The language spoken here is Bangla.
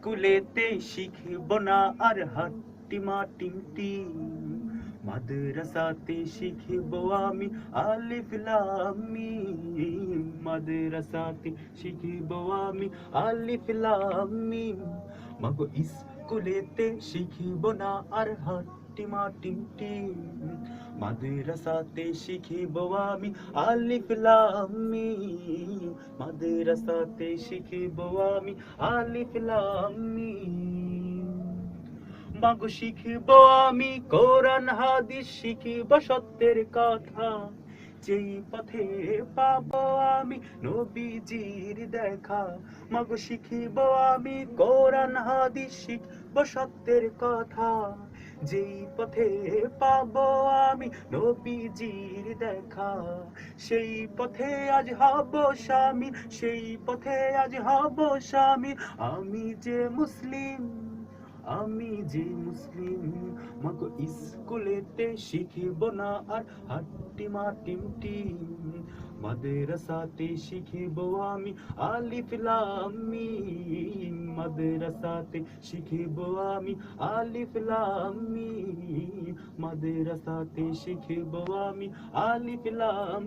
স্কুলেতে শিখব না আর হাট্টিমা টিমটি মাদ্রাসাতে শিখব আমি আলিফ লাম মিম মাদ্রাসাতে শিখব আমি আলিফ লাম মিম মাগো স্কুলেতে শিখব না আর হাট্টিমা টিমটি মাদ্রাসাতে শিখিব আমি আলিফ লাম মিম মাদ্রাসাতে শিখিব আমি আলিফ লাম মাগো শিখিব আমি কোরআন, হাদিস, শিখিব সত্যের কথা। যেই পথে পাবো আমি নবীজির দেখা। মাগো শিখিব আমি কোরআন, হাদিস, শিখব সত্যের কথা। যেই পথে পাবো আমি নবীজির দেখা। সেই পথে আজ হব স্বামী, সেই পথে আজ হব স্বামী। আমি যে মুসলিম, আমি যে মুসলিম, মাগো স্কুলেতে শিখিব না আর হাট্টি মাটিম টিম। মাদ্রাসাতে শিখিব আমি আলিফ মাদ্রাসাতে শিখিব আমি আলিফ লামি মাদ্রাসাতে শিখিব আমি আলিফ লাম